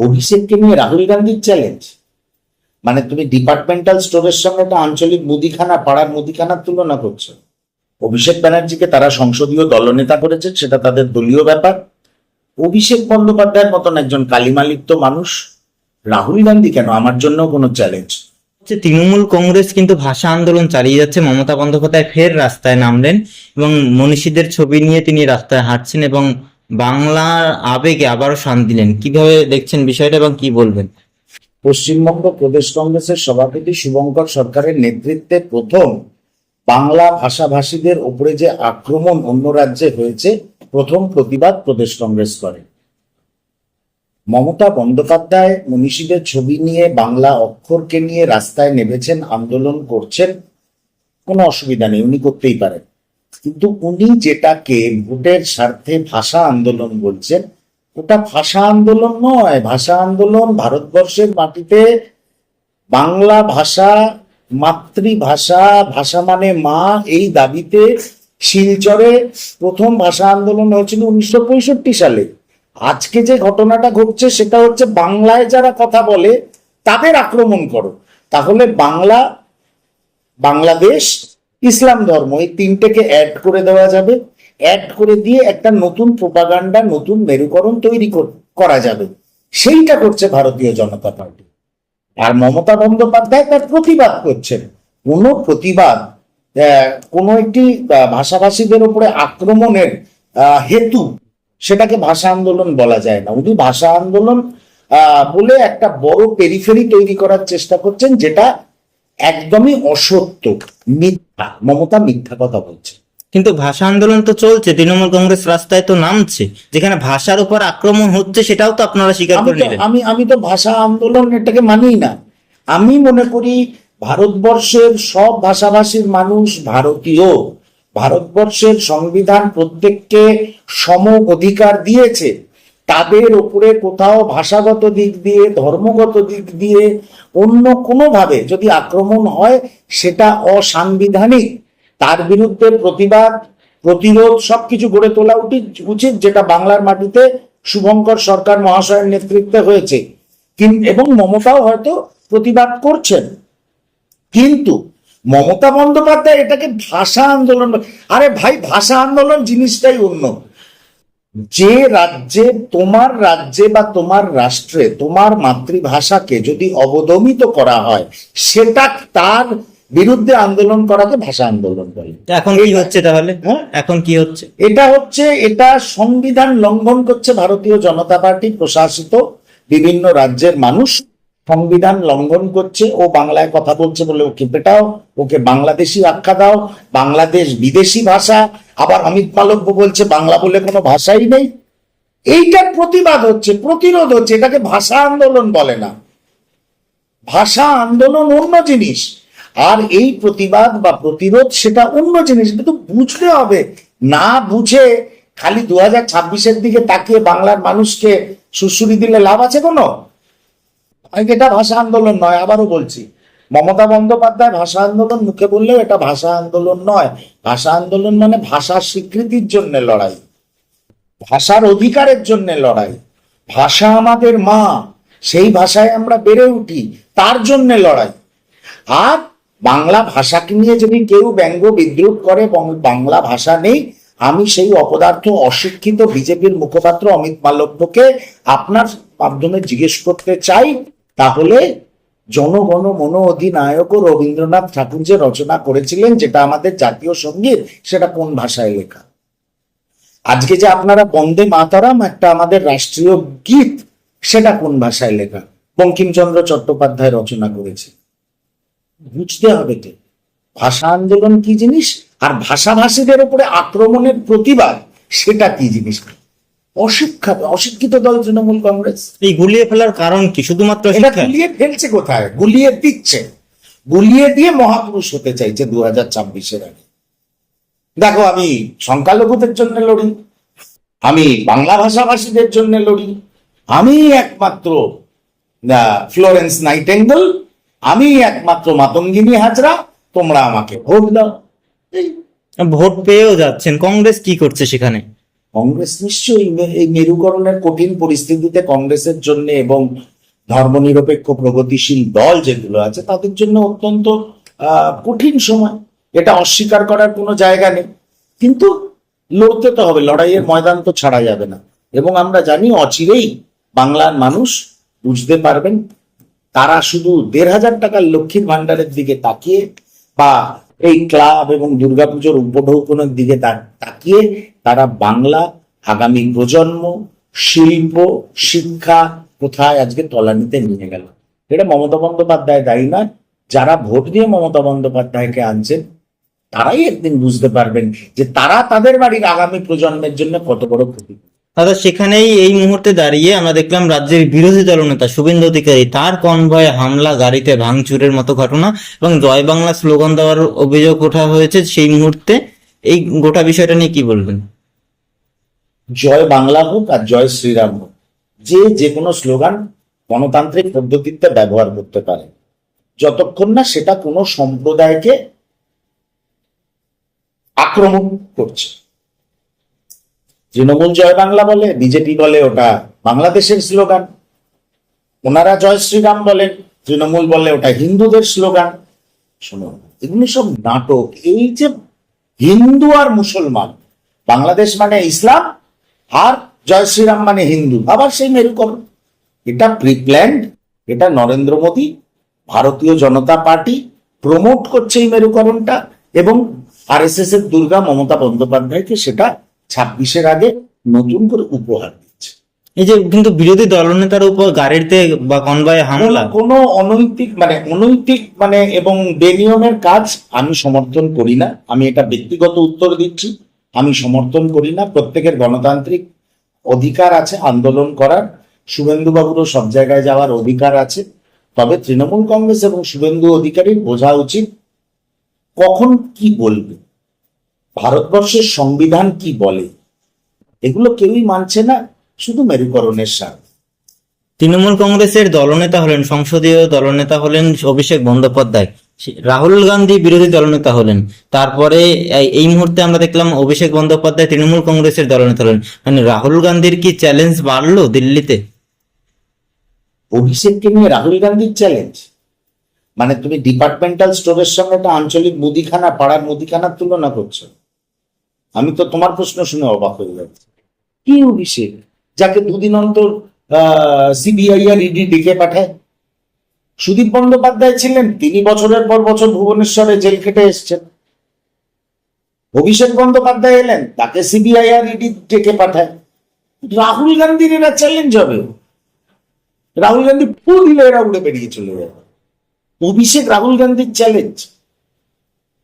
অভিষেককে নিয়ে রাহুল গান্ধীর চ্যালেঞ্জ মানে তুমি ডিপার্টমেন্টাল স্টোরের সঙ্গে একটা আঞ্চলিক মুদিখানা, পাড়ার মুদিখানার তুলনা করছ। অভিষেক ব্যানার্জিকে তারা সংসদীয় দলনেতা করেছে, সেটা তাদের দলীয় ব্যাপার। অভিষেক বন্দ্যোপাধ্যায়ের মতন একজন কালিমালিপ্ত মানুষ রাহুল গান্ধী কেন? আমার জন্য কোনো চ্যালেঞ্জ তৃণমূল কংগ্রেস কিন্তু ভাষা আন্দোলন চালিয়ে যাচ্ছে, মমতা বন্দ্যোপাধ্যায় ফের রাস্তায় নামলেন এবং মনীষীদের ছবি নিয়ে তিনি রাস্তায় হাঁটছেন এবং বাংলার আবেগে আবারও শান দিলেন। কীভাবে দেখছেন বিষয়টা এবং কি বলবেন? পশ্চিমবঙ্গ প্রদেশ কংগ্রেসের সভাপতি শুভঙ্কর সরকারের নেতৃত্বে প্রথম বাংলা ভাষাভাষীদের উপরে যে আক্রমণ অন্য রাজ্যে হয়েছে, প্রথম প্রতিবাদ প্রদেশ কংগ্রেস করে। মমতা বন্দ্যোপাধ্যায় মনীষীদের ছবি নিয়ে বাংলা অক্ষরকে নিয়ে রাস্তায় নেমেছেন, আন্দোলন করছেন, কোনো অসুবিধা নেই, উনি করতেই পারেন। কিন্তু উনি যেটাকে ভোটের স্বার্থে ভাষা আন্দোলন বলছেন, ওটা ভাষা আন্দোলন নয়। ভাষা আন্দোলন ভারতবর্ষের মাটিতে বাংলা ভাষা, মাতৃভাষা, ভাষা মানে মা, এই দাবিতে শিলচরে প্রথম ভাষা আন্দোলন হয়েছিল উনিশশো পঁয়ষট্টি সালে। আজকে যে ঘটনাটা ঘটছে সেটা হচ্ছে বাংলায় যারা কথা বলে তাদের আক্রমণ করো। তাহলে বাংলা, বাংলাদেশ ইসলাম ধর্ম, এই তিনটেকে অ্যাড করে দেওয়া যাবে। অ্যাড করে দিয়ে একটা নতুন প্রোপাগান্ডা নতুন মেরুকরণ তৈরি কর- যাবে। সেইটা করছে ভারতীয় জনতা পার্টি। আর মমতা বন্দ্যোপাধ্যায় তার প্রতিবাদ করছেন। কোন প্রতিবাদ কোনো একটি ভাষাভাষীদের উপরে আক্রমণের হেতু সেটাকে ভাষা আন্দোলন বলা যায় না। উনি ভাষা আন্দোলন বলে একটা বড় পেরিফেরি তৈরি করার চেষ্টা করছেন, যেটা একদমই অসত্য মিথ্যা। মমতা মিথ্যা কথা বলছে। কিন্তু ভাষা আন্দোলন তো চলছে তৃণমূল কংগ্রেস রাস্তায় তো নামছে। যেখানে ভাষার উপর আক্রমণ হচ্ছে সেটাও তো আপনারা স্বীকার করে আমি আমি তো ভাষা আন্দোলন এটাকে মানি না। আমি মনে করি ভারতবর্ষের সব ভাষাভাষীর মানুষ ভারতীয়। ভারতবর্ষের সংবিধান প্রত্যেককে সম অধিকার দিয়েছে। তাদের উপরে কোথাও ভাষাগত দিক দিয়ে, ধর্মগত দিক দিয়ে অন্য কোনোভাবে যদি আক্রমণ হয়, সেটা অসাংবিধানিক। তার বিরুদ্ধে প্রতিবাদ, প্রতিরোধ সবকিছু গড়ে তোলা উচিত উচিত যেটা বাংলার মাটিতে শুভঙ্কর সরকার মহাশয়ের নেতৃত্বে হয়েছে। এবং মমতাও হয়তো প্রতিবাদ করছেন। কিন্তু মমতা বন্দ্যোপাধ্যায় এটাকে ভাষা আন্দোলন, আরে ভাই ভাষা আন্দোলন জিনিসটাই অন্য। যে রাজ্যে তোমার রাজ্যে বা তোমার রাষ্ট্রে তোমার মাতৃভাষাকে যদি অবদমিত করা হয় সেটা তার বিরুদ্ধে আন্দোলন করাকে ভাষা আন্দোলন বলে। এখন কি হচ্ছে তাহলে? হ্যাঁ? এখন কি হচ্ছে? এটা হচ্ছে এটা সংবিধান লঙ্ঘন করছে ভারতীয় জনতা পার্টি প্রশাসিত বিভিন্ন রাজ্যের মানুষ। সংবিধান লঙ্ঘন করছে, ও বাংলায় কথা বলছে বলে ওকে পেটাও, ওকে বাংলাদেশি আখ্যা দাও, বাংলাদেশ বিদেশি ভাষা, আবার অমিত মালব্য বলছে বাংলা বলে কোনো ভাষাই নেই। এইটার প্রতিবাদ হচ্ছে, প্রতিরোধ হচ্ছে, এটাকে ভাষা আন্দোলন বলে না। ভাষা আন্দোলন অন্য জিনিস, আর এই প্রতিবাদ বা প্রতিরোধ সেটা অন্য জিনিস, কিন্তু বুঝতে হবে, না বুঝে খালি দু হাজার ছাব্বিশের দিকে তাকিয়ে বাংলার মানুষকে সুশ্রুতি দিলে লাভ আছে কোনো? এটা ভাষা আন্দোলন নয়? আবারও বলছি, মমতা বন্দ্যোপাধ্যায় ভাষা আন্দোলন মুখে বললেও এটা ভাষা আন্দোলন নয়। ভাষা আন্দোলন মানে ভাষার স্বীকৃতির জন্য লড়াই, ভাষার অধিকারের জন্য লড়াই। ভাষা আমাদের মা, সেই ভাষায় আমরা বেড়ে উঠি, তার জন্য লড়াই। আর বাংলা ভাষাকে নিয়ে যদি কেউ ব্যঙ্গ বিদ্রুপ করে বাংলা ভাষা নেই, আমি সেই অপদার্থ, অশিক্ষিত বিজেপির মুখপাত্র অমিত মালব্যকে আপনার মাধ্যমে জিজ্ঞেস করতে চাই তাহলে জনগণ মন অধিনায়ক রবীন্দ্রনাথ ঠাকুর যে রচনা করেছিলেন, যেটা আমাদের জাতীয় সংগীত, সেটা কোন ভাষায় লেখা? আজকে যে আপনারা বন্দে মাতারাম একটা আমাদের রাষ্ট্রীয় গীত, সেটা কোন ভাষায় লেখা? বঙ্কিমচন্দ্র চট্টোপাধ্যায় রচনা করেছে। বুঝতে হবে তো, ভাষা আন্দোলন কি জিনিস? আর ভাষাভাষীদের উপরে আক্রমণের প্রতিবাদ, সেটা কি জিনিস? অশিক্ষা অশিক্ষিত দল তৃণমূল কংগ্রেস। এই গুলিয়ে ফেলার কারণ কি? শুধুমাত্র এটা গুলিয়ে ফেলছে কোথায়? গুলিয়ে দিচ্ছে। গুলিয়ে দিয়ে মহাপুরুষ হতে চাইছে দু হাজার ছাব্বিশের আগে। দেখো আমি সংখ্যালঘুদের জন্য লড়ি আমি বাংলা ভাষাভাষীদের জন্য লড়ি আমি একমাত্র ফ্লোরেন্স নাইটেঙ্গল আমি একমাত্র মাতঙ্গিনী হাজরা তোমরা আমাকে ভোট দাও। ভোট পেয়েও যাচ্ছেন। কংগ্রেস কি করছে সেখানে? কংগ্রেস নিশ্চয়ই এই মেরুকরণের কঠিন পরিস্থিতিতে কংগ্রেসের জন্য এবং ধর্মনিরপেক্ষ প্রগতিশীল দল যেগুলো আছে, তাদের জন্য অত্যন্ত কঠিন সময়। এটা অস্বীকার করার কোনো জায়গা নেই। কিন্তু লড়তে তো হবে, লড়াইয়ের ময়দান তো ছাড়া যাবে না। এবং আমরা জানি অচিরেই বাংলার মানুষ বুঝতে পারবেন, তারা শুধু দেড় হাজার টাকার লক্ষ্মীর ভান্ডারের দিকে তাকিয়ে বা এই ক্লাব এবং দুর্গাপুজোর উপঢৌকনের দিকে তাকিয়ে তারা বাংলা, আগামী প্রজন্ম, শিল্প, শিক্ষা কোথায় আজকে তলানিতে নিয়ে গেল। এটা মমতা বন্দ্যোপাধ্যায় দায়ী নয়, যারা ভোট দিয়ে মমতা বন্দ্যোপাধ্যায়কে আনছেন, তারাই একদিন বুঝতে পারবেন যে তারা তাদের বাড়ির আগামী প্রজন্মের জন্য কত বড় ক্ষতি দাদা, সেখানেই এই মুহূর্তে দাঁড়িয়ে আমরা দেখলাম রাজ্যের বিরোধী দলনেতা শুভেন্দু অধিকারী তার কনভয়ে হামলা, গাড়িতে ভাঙচুরের মতো ঘটনা এবং জয় বাংলা স্লোগান দেওয়ার অভিযোগ ওঠা হয়েছে সেই মুহূর্তে। এই গোটা বিষয়টা নিয়ে কি বলবেন? জয় বাংলা হোক আর জয় শ্রীরাম হোক, যে যে কোনো স্লোগান গণতান্ত্রিক পদ্ধতিতে ব্যবহার করতে পারে। যতক্ষণ না সেটা কোনো সম্প্রদায়কে আক্রমণ করছে। তৃণমূল জয় বাংলা বলে, বিজেপি বলে, ওটা বাংলাদেশের স্লোগান। ওনারা জয় শ্রীরাম বলেন, তৃণমূল বলে, ওটা হিন্দুদের স্লোগান। শোনো, এগুলি সব নাটক। এই যে হিন্দু আর মুসলমান, বাংলাদেশ মানে ইসলাম আর জয় শ্রীরাম মানে হিন্দু, আবার সেই মেরুকরণ। এটা প্রিপ্ল্যান্ড, এটা নরেন্দ্র মোদী, ভারতীয় জনতা পার্টি প্রমোট করছে এই মেরুকরণটা, এবং আর এস এর দুর্গা মমতা বন্দ্যোপাধ্যায়কে সেটা ছাব্বিশের আগে নতুন করে উপহার দিচ্ছে। এই যে কিন্তু বিরোধী দলনেতার উপর গাড়িতে বা কনভয়ে হামলা। কোনো- অনৈতিক মানে অনৈতিক মানে এবং বেনিয়মের কাজ আমি সমর্থন করি না। আমি এটা ব্যক্তিগত উত্তর দিচ্ছি। আমি সমর্থন করি না। প্রত্যেকের গণতান্ত্রিক অধিকার আছে আন্দোলন করার। শুভেন্দু বাবুরও সব জায়গায় যাওয়ার অধিকার আছে। তবে তৃণমূল কংগ্রেস এবং শুভেন্দু অধিকারীর বোঝা উচিত কখন কি বলবে। ভারতবর্ষের সংবিধান কি বলে? এগুলো কেউই মানছে না শুধু মেরুকরণের স্বার্থে। তৃণমূল কংগ্রেসের দলনেতা হলেন সংসদীয় দলনেতা হলেন অভিষেক বন্দ্যোপাধ্যায়। রাহুল গান্ধী বিরোধী দলনেতা হলেন। তারপরে এই- এই মুহূর্তে আমরা দেখলাম অভিষেক বন্দ্যোপাধ্যায় তৃণমূল কংগ্রেসের দলনেতা হলেন। মানে রাহুল গান্ধীর কি চ্যালেঞ্জ বাড়লো দিল্লিতে? অভিষেককে নিয়ে রাহুল গান্ধীর চ্যালেঞ্জ মানে তুমি ডিপার্টমেন্টাল স্টোরের সঙ্গে একটা আঞ্চলিক মুদিখানা পাড়ার মুদিখানার তুলনা করছ। আমি তো তোমার প্রশ্ন শুনে অবাক হয়ে যাচ্ছি। কি অভিষেক? যাকে দুদিন অন্তর সিবিআই আর ইডি ডেকে পাঠায়। সুদীপ বন্দ্যোপাধ্যায় ছিলেন, তিনি বছরের পর বছর ভুবনেশ্বরে জেল খেটে এসছেন। অভিষেক বন্দ্যোপাধ্যায় এলেন, তাকে সিবিআই আর ইডি ডেকে পাঠায়। রাহুল গান্ধীর এরা চ্যালেঞ্জ হবে। রাহুল গান্ধী ফু দিলে এরা উড়ে বেরিয়ে চলে যাবে। অভিষেক, রাহুল গান্ধীর চ্যালেঞ্জ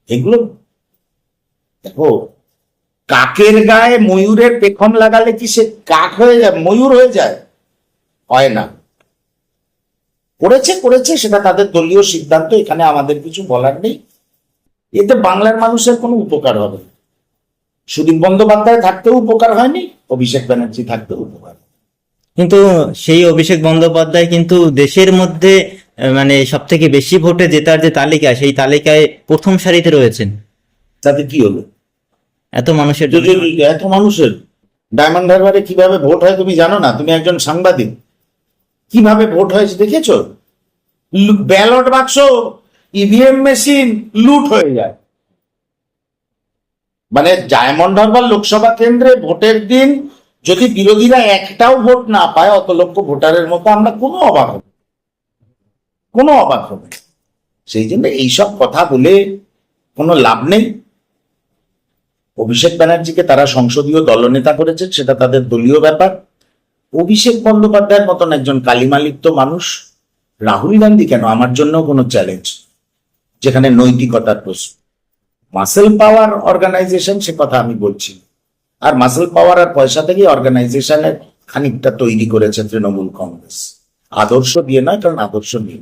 এগুলো, দেখো কাকের গায়ে ময়ূরের পেখম লাগালে কি সে কাক হয়ে যায় ময়ূর হয়ে যায়? হয় না। করেছে করেছে সেটা তাদের দলীয় সিদ্ধান্ত এখানে আমাদের কিছু বলার নেই। এতে বাংলার মানুষের কোনো উপকার হবে না। সুদীপ বন্দ্যোপাধ্যায় থাকতেও উপকার হয়নি অভিষেক ব্যানার্জি থাকতেও উপকার কিন্তু সেই অভিষেক বন্দ্যোপাধ্যায় কিন্তু দেশের মধ্যে মানে সব থেকে বেশি ভোটে জেতার যে তালিকা সেই তালিকায় প্রথম সারিতে রয়েছেন। তাতে কি হলো? এত মানুষের যদি এত মানুষের ডায়মন্ড হারবারে কীভাবে ভোট হয় তুমি জানো না? তুমি একজন সাংবাদিক। কীভাবে ভোট হয়েছে দেখেছ? ব্যালট বাক্স, ইভিএম মেশিন লুট হয়ে যায়। মানে ডায়মন্ড হারবার লোকসভা কেন্দ্রে ভোটের দিন যদি বিরোধীরা একটাও ভোট না পায়, অত লক্ষ ভোটারের মতো আমরা কোনো অবাক হব কোনো অবাক হবে সেই জন্য এইসব কথা বলে কোনো লাভ নেই। অভিষেক ব্যানার্জিকে তারা সংসদীয় দলনেতা করেছেন সেটা তাদের দলীয় ব্যাপার। অভিষেক বন্দ্যোপাধ্যায়ের মতন একজন কালিমালিপ্ত মানুষ, রাহুল গান্ধী কেন? আমার জন্য কোনো চ্যালেঞ্জ যেখানে নৈতিকতার প্রশ্ন। মাসেল পাওয়ার অর্গানাইজেশন সে কথা আমি বলছি। আর মাসেল পাওয়ার আর পয়সা থেকে অর্গানাইজেশনের খানিকটা তৈরি করেছে তৃণমূল কংগ্রেস। আদর্শ দিয়ে নয়, কারণ আদর্শ নেই।